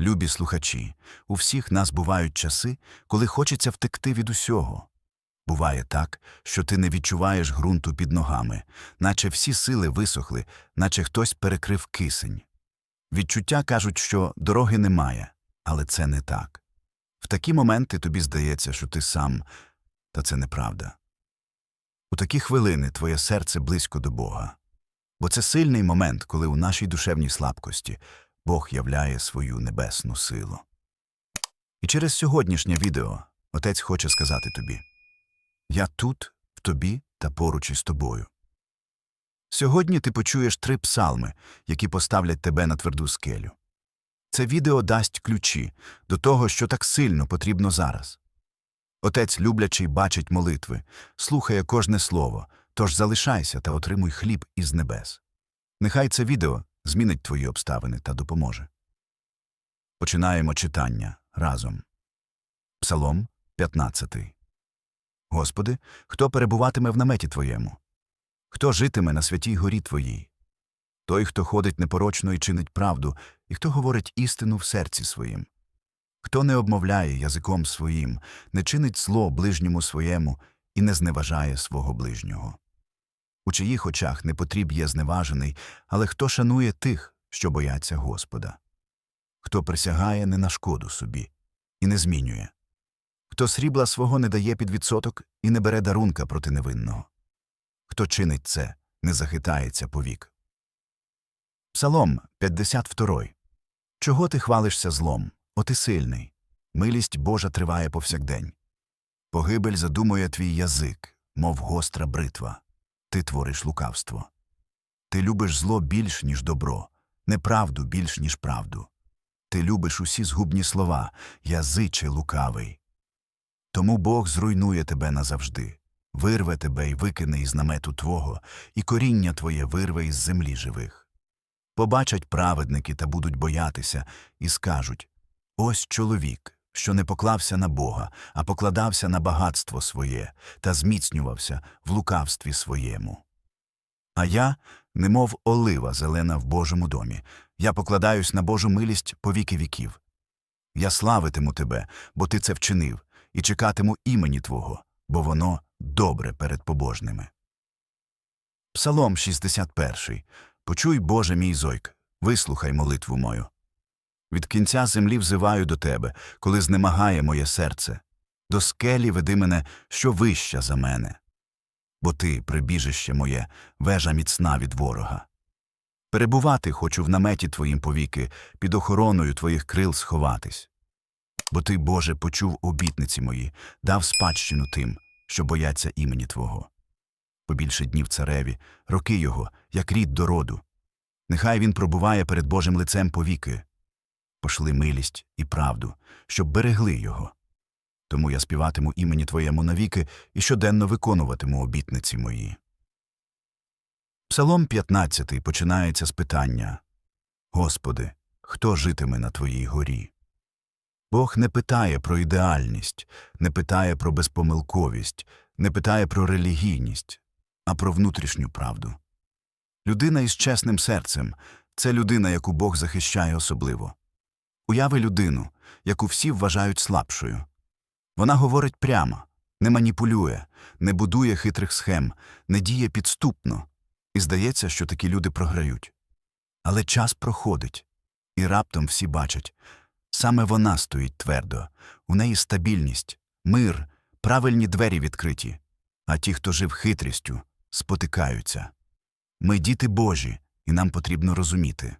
Любі слухачі, у всіх нас бувають часи, коли хочеться втекти від усього. Буває так, що ти не відчуваєш ґрунту під ногами, наче всі сили висохли, наче хтось перекрив кисень. Відчуття кажуть, що дороги немає, але це не так. В такі моменти тобі здається, що ти сам, та це неправда. У такі хвилини твоє серце близько до Бога. Бо це сильний момент, коли у нашій душевній слабкості Бог являє свою небесну силу. І через сьогоднішнє відео Отець хоче сказати тобі Я тут, в тобі та поруч із тобою. Сьогодні ти почуєш три псалми, які поставлять тебе на тверду скелю. Це відео дасть ключі до того, що так сильно потрібно зараз. Отець люблячий бачить молитви, слухає кожне слово, тож залишайся та отримуй хліб із небес. Нехай це відео змінить твої обставини та допоможе. Починаємо читання разом. Псалом 15. Господи, хто перебуватиме в наметі Твоєму? Хто житиме на святій горі Твоїй? Той, хто ходить непорочно і чинить правду, і хто говорить істину в серці своїм. Хто не обмовляє язиком своїм, не чинить зло ближньому своєму і не зневажає свого ближнього. У чиїх очах непотріб є зневажений, але хто шанує тих, що бояться Господа, хто присягає не на шкоду собі і не змінює, хто срібла свого не дає під відсоток і не бере дарунка проти невинного, хто чинить це, не захитається повік. Псалом 52. Чого ти хвалишся злом? О ти сильний. Милість Божа триває повсякдень. Погибель задумує твій язик, мов гостра бритва. Ти твориш лукавство. Ти любиш зло більш, ніж добро, неправду більш, ніж правду. Ти любиш усі згубні слова, язиче лукавий. Тому Бог зруйнує тебе назавжди, вирве тебе й викине із намету твого, і коріння твоє вирве із землі живих. Побачать праведники та будуть боятися, і скажуть Ось чоловік, що не поклався на Бога, а покладався на багатство своє та зміцнювався в лукавстві своєму. А я, немов олива зелена в Божому домі, я покладаюсь на Божу милість по віки віків. Я славитиму тебе, бо ти це вчинив, і чекатиму імені Твого, бо воно добре перед побожними. Псалом 61. Почуй, Боже мій зойк, вислухай молитву мою. Від кінця землі взиваю до тебе, коли знемагає моє серце. До скелі веди мене, що вища за мене. Бо ти, прибіжище моє, вежа міцна від ворога. Перебувати хочу в наметі твоїм повіки, під охороною твоїх крил сховатись. Бо ти, Боже, почув обітниці мої, дав спадщину тим, що бояться імені Твого. Побільше днів цареві, роки його, як рід до роду. Нехай він пробуває перед Божим лицем повіки. Пошли милість і правду, щоб берегли його. Тому я співатиму імені Твоєму навіки і щоденно виконуватиму обітниці мої. Псалом 15 починається з питання Господи, хто житиме на Твоїй горі? Бог не питає про ідеальність, не питає про безпомилковість, не питає про релігійність, а про внутрішню правду. Людина із чесним серцем це людина, яку Бог захищає особливо. Уяви людину, яку всі вважають слабшою. Вона говорить прямо, не маніпулює, не будує хитрих схем, не діє підступно, і здається, що такі люди програють. Але час проходить, і раптом всі бачать саме вона стоїть твердо, у неї стабільність, мир, правильні двері відкриті, а ті, хто жив хитрістю, спотикаються. Ми діти Божі, і нам потрібно розуміти.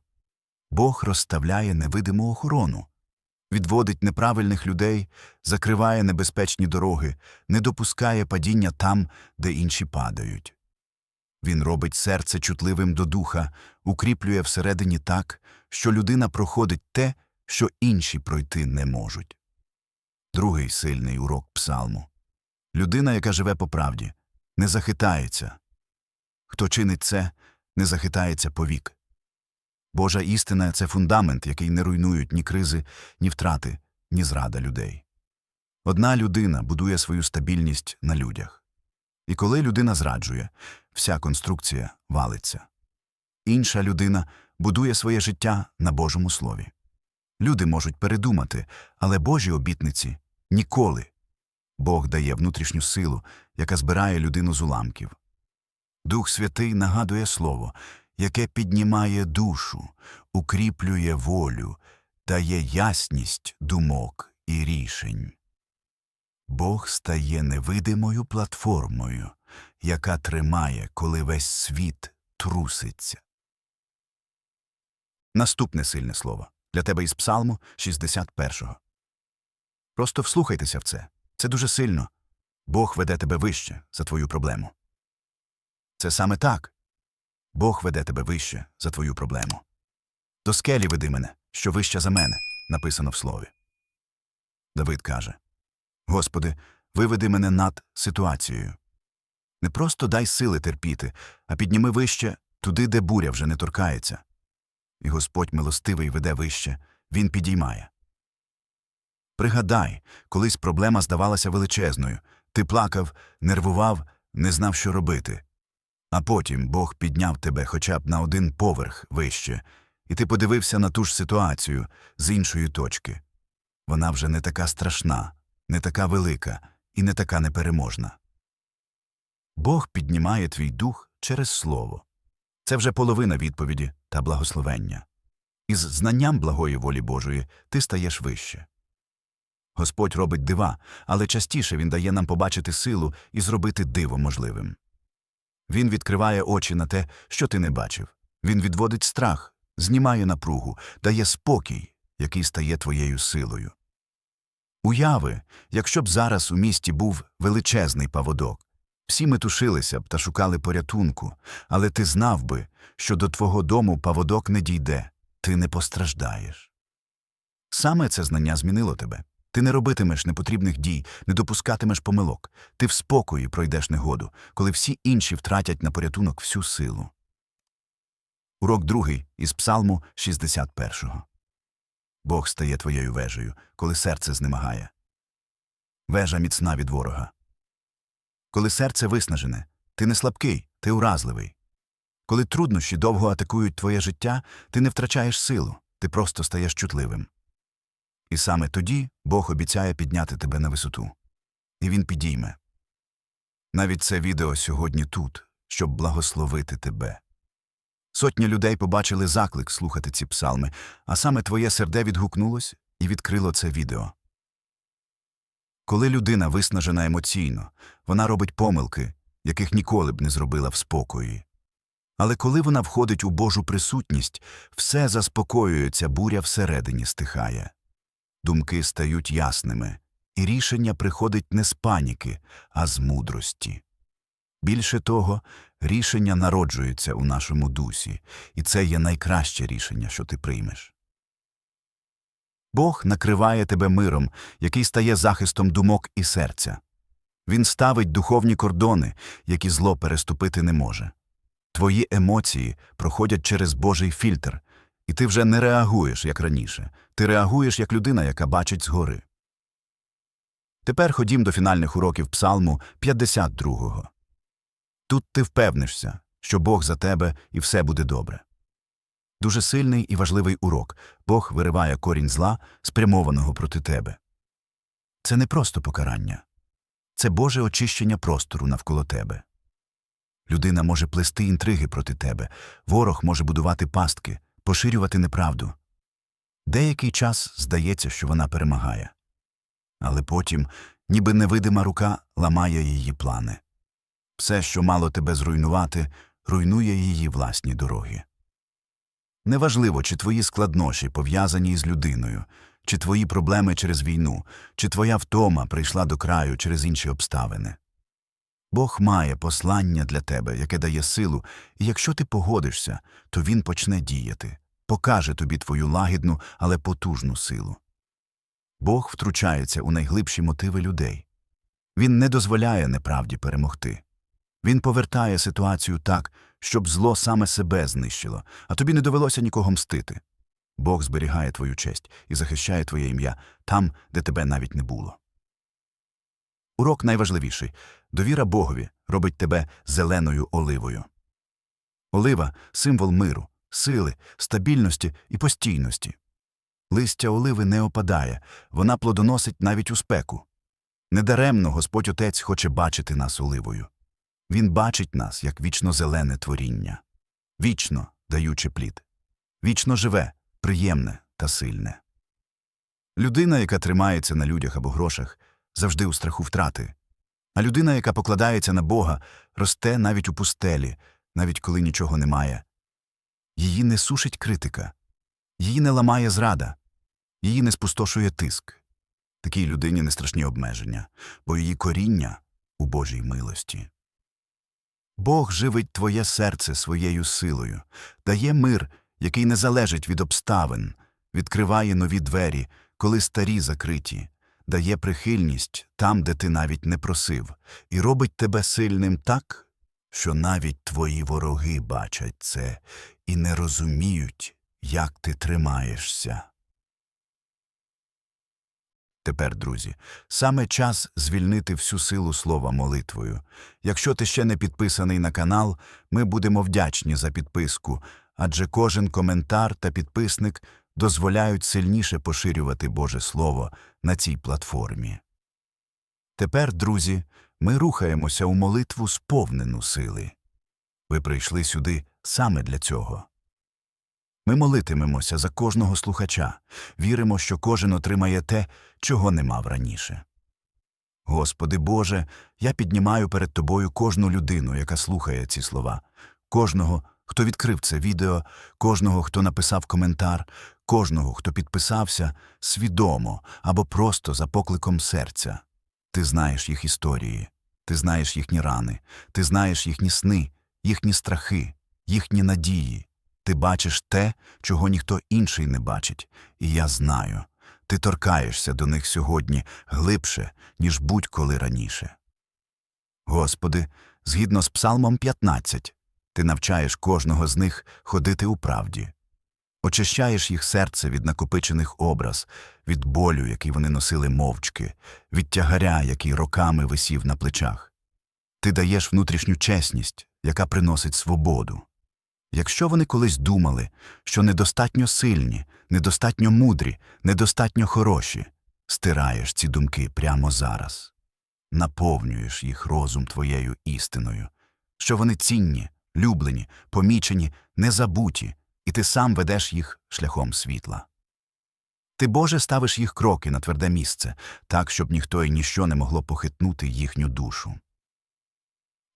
Бог розставляє невидиму охорону, відводить неправильних людей, закриває небезпечні дороги, не допускає падіння там, де інші падають. Він робить серце чутливим до духа, укріплює всередині так, що людина проходить те, що інші пройти не можуть. Другий сильний урок псалму. Людина, яка живе по правді, не захитається. Хто чинить це, не захитається повік. Божа істина це фундамент, який не руйнують ні кризи, ні втрати, ні зрада людей. Одна людина будує свою стабільність на людях. І коли людина зраджує, вся конструкція валиться. Інша людина будує своє життя на Божому слові. Люди можуть передумати, але Божі обітниці ніколи. Бог дає внутрішню силу, яка збирає людину з уламків. Дух Святий нагадує слово, яке піднімає душу, укріплює волю, дає ясність думок і рішень. Бог стає невидимою платформою, яка тримає, коли весь світ труситься. Наступне сильне слово для тебе із Псалму 61. Просто вслухайтеся в це. Це дуже сильно. Бог веде тебе вище за твою проблему. Це саме так. Бог веде тебе вище за твою проблему. До скелі веди мене, що вища за мене, написано в слові. Давид каже Господи, виведи мене над ситуацією. Не просто дай сили терпіти, а підніми вище туди, де буря вже не торкається. І Господь милостивий веде вище, Він підіймає. Пригадай, колись проблема здавалася величезною. Ти плакав, нервував, не знав, що робити. А потім Бог підняв тебе хоча б на один поверх вище, і ти подивився на ту ж ситуацію з іншої точки. Вона вже не така страшна, не така велика і не така непереможна. Бог піднімає твій дух через слово. Це вже половина відповіді та благословення. Із знанням благої волі Божої ти стаєш вище. Господь робить дива, але частіше Він дає нам побачити силу і зробити диво можливим. Він відкриває очі на те, що ти не бачив. Він відводить страх, знімає напругу, дає спокій, який стає твоєю силою. Уяви, якщо б зараз у місті був величезний паводок, всі метушилися б та шукали порятунку, але ти знав би, що до твого дому паводок не дійде, ти не постраждаєш. Саме це знання змінило тебе. Ти не робитимеш непотрібних дій, не допускатимеш помилок. Ти в спокої пройдеш негоду, коли всі інші втратять на порятунок всю силу. Урок другий із Псалму 61. Бог стає твоєю вежею, коли серце знемагає. Вежа міцна від ворога. Коли серце виснажене, ти не слабкий, ти уразливий. Коли труднощі довго атакують твоє життя, ти не втрачаєш силу, ти просто стаєш чутливим. І саме тоді Бог обіцяє підняти тебе на висоту. І він підійме. Навіть це відео сьогодні тут, щоб благословити тебе. Сотні людей побачили заклик слухати ці псалми, а саме твоє серде відгукнулось і відкрило це відео. Коли людина виснажена емоційно, вона робить помилки, яких ніколи б не зробила в спокої. Але коли вона входить у Божу присутність, все заспокоюється, буря всередині стихає. Думки стають ясними, і рішення приходить не з паніки, а з мудрості. Більше того, рішення народжується у нашому дусі, і це є найкраще рішення, що ти приймеш. Бог накриває тебе миром, який стає захистом думок і серця. Він ставить духовні кордони, які зло переступити не може. Твої емоції проходять через Божий фільтр, і ти вже не реагуєш, як раніше. Ти реагуєш як людина, яка бачить згори. Тепер ходім до фінальних уроків Псалму 52-го. Тут ти впевнишся, що Бог за тебе і все буде добре. Дуже сильний і важливий урок Бог вириває корінь зла, спрямованого проти тебе. Це не просто покарання, це Боже очищення простору навколо тебе. Людина може плести інтриги проти тебе, ворог може будувати пастки, поширювати неправду. Деякий час здається, що вона перемагає. Але потім, ніби невидима рука ламає її плани. Все, що мало тебе зруйнувати, руйнує її власні дороги. Неважливо, чи твої складнощі пов'язані із людиною, чи твої проблеми через війну, чи твоя втома прийшла до краю через інші обставини. Бог має послання для тебе, яке дає силу, і якщо ти погодишся, то він почне діяти, покаже тобі твою лагідну, але потужну силу. Бог втручається у найглибші мотиви людей. Він не дозволяє неправді перемогти. Він повертає ситуацію так, щоб зло саме себе знищило, а тобі не довелося нікого мстити. Бог зберігає твою честь і захищає твоє ім'я там, де тебе навіть не було. Урок найважливіший довіра Богові робить тебе зеленою оливою. Олива символ миру, сили, стабільності і постійності. Листя оливи не опадає, вона плодоносить навіть у спеку. Недаремно Господь Отець хоче бачити нас оливою. Він бачить нас як вічно зелене творіння, вічно даючи плід, вічно живе, приємне та сильне. Людина, яка тримається на людях або грошах, завжди у страху втрати. А людина, яка покладається на Бога, росте навіть у пустелі, навіть коли нічого немає. Її не сушить критика, її не ламає зрада, її не спустошує тиск. Такій людині не страшні обмеження, бо її коріння у Божій милості. Бог живить твоє серце своєю силою, дає мир, який не залежить від обставин, відкриває нові двері, коли старі закриті, дає прихильність там, де ти навіть не просив, і робить тебе сильним так, що навіть твої вороги бачать це і не розуміють, як ти тримаєшся. Тепер, друзі, саме час звільнити всю силу слова молитвою. Якщо ти ще не підписаний на канал, ми будемо вдячні за підписку, адже кожен коментар та підписник дозволяють сильніше поширювати Боже Слово на цій платформі. Тепер, друзі, ми рухаємося у молитву сповнену сили. Ви прийшли сюди саме для цього. Ми молитимемося за кожного слухача, віримо, що кожен отримає те, чого не мав раніше. Господи Боже, я піднімаю перед Тобою кожну людину, яка слухає ці слова, кожного, хто відкрив це відео, кожного, хто написав коментар, кожного, хто підписався свідомо або просто за покликом серця. Ти знаєш їх історії, ти знаєш їхні рани, ти знаєш їхні сни, їхні страхи, їхні надії. Ти бачиш те, чого ніхто інший не бачить, і я знаю. Ти торкаєшся до них сьогодні глибше, ніж будь-коли раніше. Господи, згідно з Псалмом 15, ти навчаєш кожного з них ходити у правді, очищаєш їх серце від накопичених образ, від болю, який вони носили мовчки, від тягаря, який роками висів на плечах. Ти даєш внутрішню чесність, яка приносить свободу. Якщо вони колись думали, що недостатньо сильні, недостатньо мудрі, недостатньо хороші, стираєш ці думки прямо зараз, наповнюєш їх розум твоєю істиною, що вони цінні, люблені, помічені, незабуті, і ти сам ведеш їх шляхом світла. Ти, Боже, ставиш їх кроки на тверде місце, так, щоб ніхто і ніщо не могло похитнути їхню душу.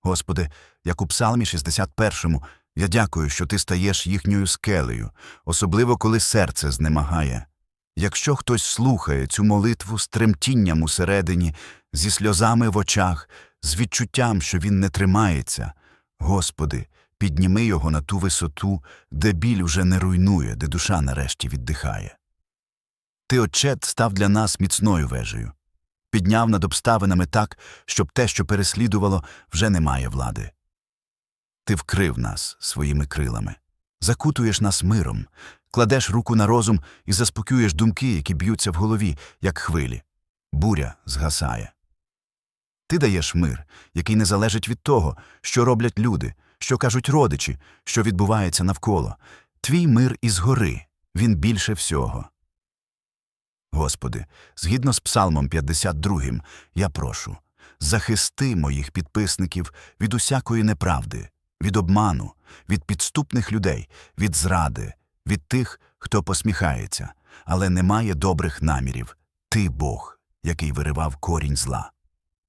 Господи, як у Псалмі 61 я дякую, що ти стаєш їхньою скелею, особливо коли серце знемагає. Якщо хтось слухає цю молитву з тремтінням усередині, зі сльозами в очах, з відчуттям, що він не тримається, Господи, підніми його на ту висоту, де біль уже не руйнує, де душа нарешті віддихає. Ти, Отчет, став для нас міцною вежею, підняв над обставинами так, щоб те, що переслідувало, вже не має влади. Ти вкрив нас своїми крилами, закутуєш нас миром, кладеш руку на розум і заспокоюєш думки, які б'ються в голові, як хвилі. Буря згасає. Ти даєш мир, який не залежить від того, що роблять люди, що кажуть родичі, що відбувається навколо. Твій мир із гори, він більше всього. Господи, згідно з Псалмом 52, я прошу, захисти моїх підписників від усякої неправди, від обману, від підступних людей, від зради, від тих, хто посміхається, але не має добрих намірів. Ти Бог, який виривав корінь зла.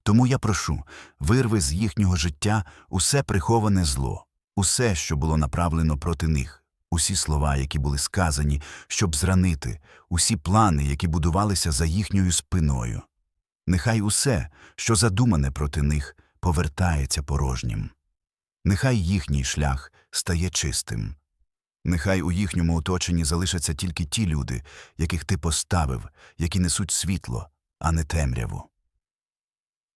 Тому я прошу, вирви з їхнього життя усе приховане зло, усе, що було направлено проти них, усі слова, які були сказані, щоб зранити, усі плани, які будувалися за їхньою спиною. Нехай усе, що задумане проти них, повертається порожнім. Нехай їхній шлях стає чистим. Нехай у їхньому оточенні залишаться тільки ті люди, яких ти поставив, які несуть світло, а не темряву.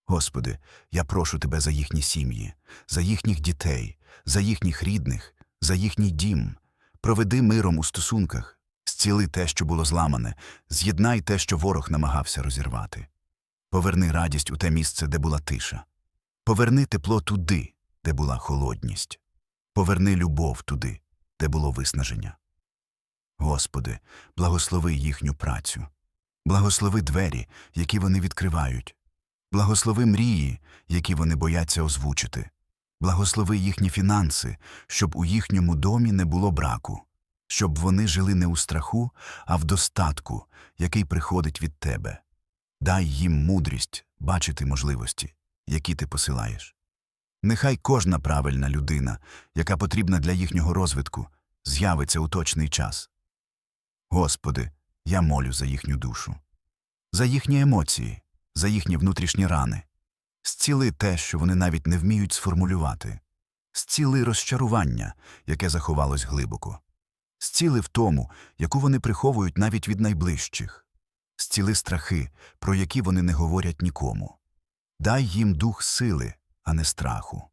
Господи, я прошу Тебе за їхні сім'ї, за їхніх дітей, за їхніх рідних, за їхній дім. Проведи миром у стосунках, зціли те, що було зламане, з'єднай те, що ворог намагався розірвати. Поверни радість у те місце, де була тиша. Поверни тепло туди, де була холодність. Поверни любов туди, де було виснаження. Господи, благослови їхню працю, благослови двері, які вони відкривають, благослови мрії, які вони бояться озвучити, благослови їхні фінанси, щоб у їхньому домі не було браку, щоб вони жили не у страху, а в достатку, який приходить від Тебе. Дай їм мудрість бачити можливості, які ти посилаєш. Нехай кожна правильна людина, яка потрібна для їхнього розвитку, з'явиться у точний час. Господи, я молю за їхню душу, за їхні емоції, за їхні внутрішні рани. Зціли те, що вони навіть не вміють сформулювати, зціли розчарування, яке заховалось глибоко, зціли в тому, яку вони приховують навіть від найближчих, зціли страхи, про які вони не говорять нікому. Дай їм дух сили, а не страху.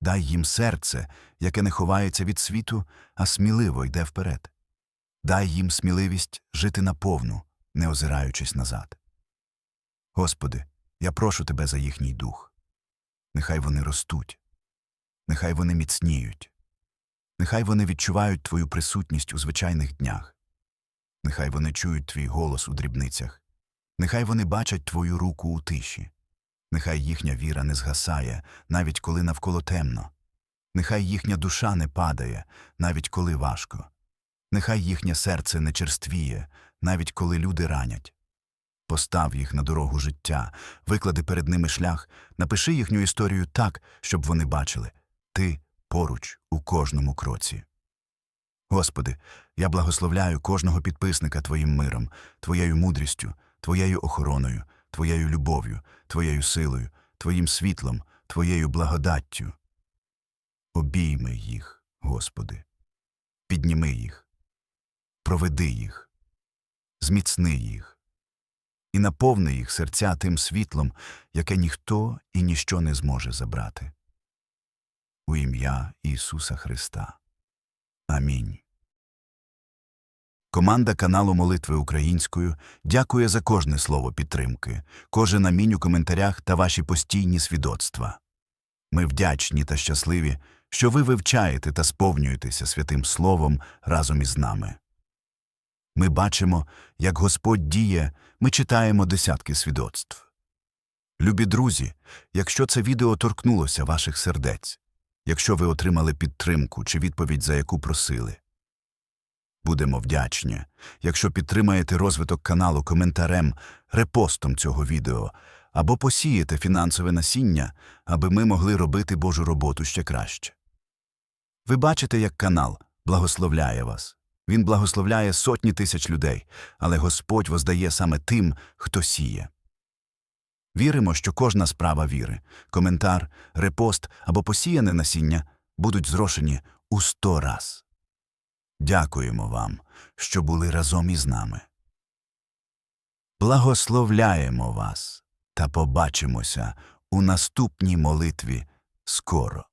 Дай їм серце, яке не ховається від світу, а сміливо йде вперед. Дай їм сміливість жити наповну, не озираючись назад. Господи, я прошу Тебе за їхній дух. Нехай вони ростуть, нехай вони міцніють, нехай вони відчувають Твою присутність у звичайних днях, нехай вони чують Твій голос у дрібницях, нехай вони бачать Твою руку у тиші, нехай їхня віра не згасає, навіть коли навколо темно, нехай їхня душа не падає, навіть коли важко. Нехай їхнє серце не черствіє, навіть коли люди ранять. Постав їх на дорогу життя, виклади перед ними шлях, напиши їхню історію так, щоб вони бачили. Ти поруч у кожному кроці. Господи, я благословляю кожного підписника Твоїм миром, Твоєю мудрістю, Твоєю охороною, Твоєю любов'ю, Твоєю силою, Твоїм світлом, Твоєю благодаттю. Обійми їх, Господи, підніми їх. Проведи їх, зміцни їх і наповни їх серця тим світлом, яке ніхто і ніщо не зможе забрати. У ім'я Ісуса Христа. Амінь. Команда каналу Молитви Українською дякує за кожне слово підтримки, кожен амінь у коментарях та ваші постійні свідоцтва. Ми вдячні та щасливі, що ви вивчаєте та сповнюєтеся святим Словом разом із нами. Ми бачимо, як Господь діє, ми читаємо десятки свідоцтв. Любі друзі, якщо це відео торкнулося ваших сердець, якщо ви отримали підтримку чи відповідь, за яку просили, будемо вдячні, якщо підтримаєте розвиток каналу коментарем, репостом цього відео або посієте фінансове насіння, аби ми могли робити Божу роботу ще краще. Ви бачите, як канал благословляє вас. Він благословляє сотні тисяч людей, але Господь воздає саме тим, хто сіє. Віримо, що кожна справа віри, коментар, репост або посіяне насіння будуть зрошені у сто раз. Дякуємо вам, що були разом із нами. Благословляємо вас та побачимося у наступній молитві скоро.